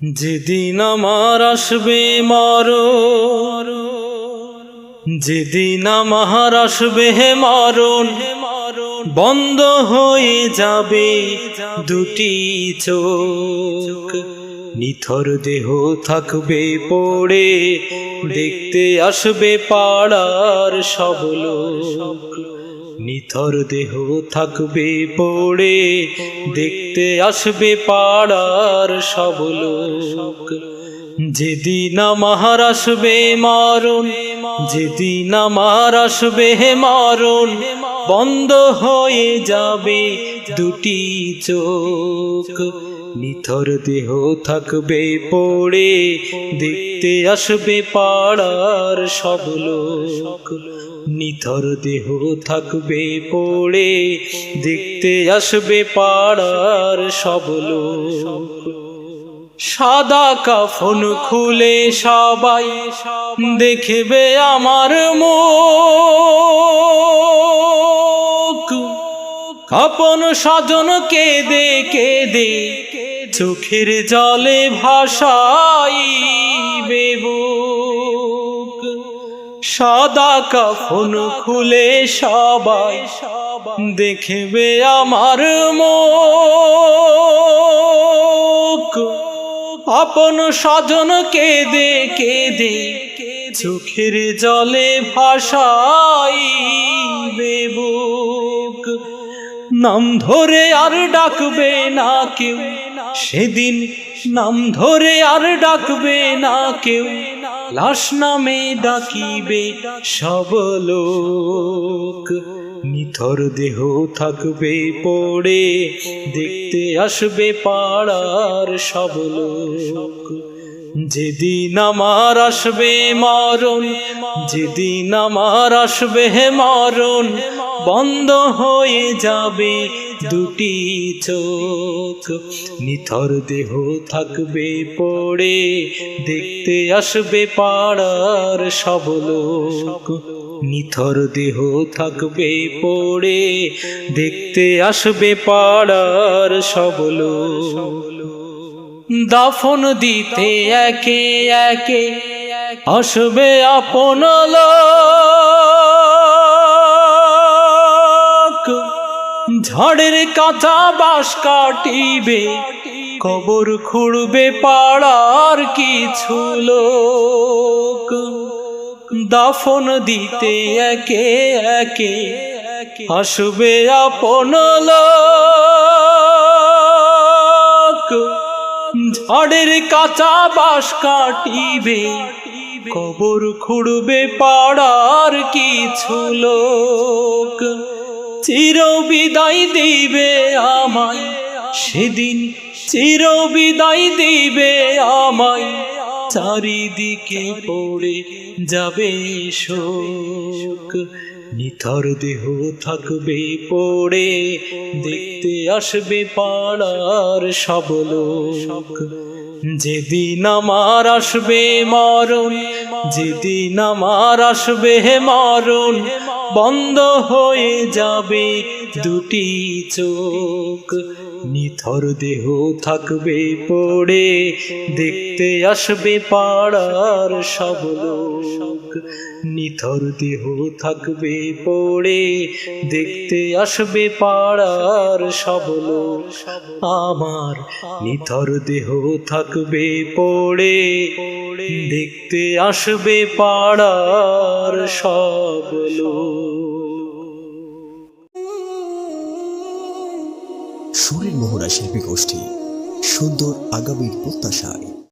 যেদিন আমার আসবে মর, যেদিন আমার আসবে হে মরণ বন্ধ হয়ে যাবে দুটি চোখ। নিথর দেহ থাকবে পড়ে, দেখতে আসবে পাড়ার সব লোক। নিথর দেহ থাকবে পড়ে, দেখতে আসবে পাড়ার সব লোক। যেদিন আমার আসবে মরণ, যেদিন আমার আসবে মরণ, বন্ধ হয়ে যাবে দুটি চোখ। নিথর দেহ থাকবে পড়ে, দেখতে আসবে পাড়ার সব লোক। নিথর দেহ থাকবে পড়ে, দেখতে আসবে পাড়ার সব সাদা কাফন খুলে সবাই দেখবে আমার কাপন সাজন কেঁদে কেঁদে চোখের জলে ভাসাই বেবুক সাদা কাফন খুলে সবাই দেখবে আমার মুখ। আপন স্বজন কেঁদে কেঁদে চোখের জলে ভাসাই বেবুক নাম ধরে আর ডাকবে না কেউ, সেদিন নাম ধরে আর ডাকবে না কেউ। লাশ নামে ডাকিবে সব লোক। নিথর দেহ থাকবে পড়ে, দেখতে আসবে পাড়ার সব লোক। যেদিন আমার আসবে মরণ, যেদিন আমার আসবে মরণ বন্ধ হয়ে যাবে দুটি চোখ। নিথর দেহ থাকবে পড়ে, দেখতে আসবে পাড়ার সব লোক। নিথর দেহ থাকবে পড়ে, দেখতে আসবে পাড়ার সব লোক। দাফন দিতে একে একে আসবে আপন লোক ঝড়ের কাঁচা বাস কাটিবে, কবর খুঁড়বে পাড়ার কিছু লোক। দাফন দিতে একে একে আসবে আপন লোক। ঝড়ের কাঁচা বাস কাটিবে, কবর খুঁড়বে পাড়ার কিছু লোক। চির বিদায় দিবে আমায়। সেদিন চির বিদায় দিবে আমায়। চারিদিকে পড়ে যাবে শোক। নিথর দেহ থাকবে, পড়ে দেখতে আসবে পাড়ার সব লোক। যেদিন আমার আসবে মরণ, যেদিন আমার আসবে মরণ বন্ধ হয়ে যাবে। দুটি চোখ, নিথর দেহ থাকবে পড়ে, দেখতে আসবে পাড়ার সব লোক। নিথর দেহ থাকবে পড়ে, দেখতে আসবে পাড়ার সব লোক। আমার নিথর দেহ থাকবে পড়ে, দেখতে আসবে পাড়ার সব লোক। সুরের মোহনা শিল্পী গোষ্ঠী সুন্দর আগামীর প্রত্যাশায়।